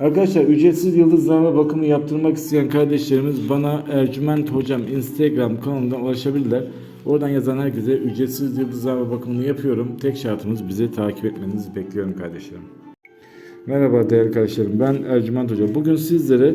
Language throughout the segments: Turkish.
Arkadaşlar ücretsiz yıldızlama bakımı yaptırmak isteyen kardeşlerimiz bana Ercüment Hocam Instagram kanalından ulaşabilirler. Oradan yazan herkese ücretsiz yıldızlama bakımını yapıyorum. Tek şartımız bizi takip etmenizi bekliyorum kardeşlerim. Merhaba değerli kardeşlerim ben Ercüment Hoca. Bugün sizlere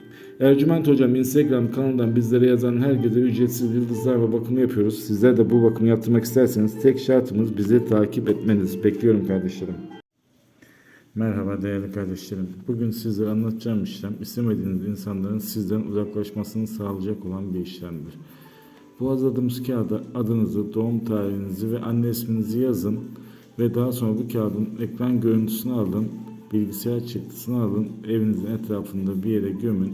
Ercüment Hocam Instagram kanalından bizlere yazan herkese ücretsiz yıldızlarla bakımı yapıyoruz. Sizler de bu bakımı yaptırmak isterseniz tek şartımız bizi takip etmeniz. Bekliyorum kardeşlerim. Merhaba değerli kardeşlerim. Bugün sizlere anlatacağım işlem istemediğiniz insanların sizden uzaklaşmasını sağlayacak olan bir işlemdir. Bu hazırladığımız kağıda adınızı, doğum tarihinizi ve anne isminizi yazın ve daha sonra bu kağıdın ekran görüntüsünü alın, bilgisayar çıktısını alın, evinizin etrafında bir yere gömün.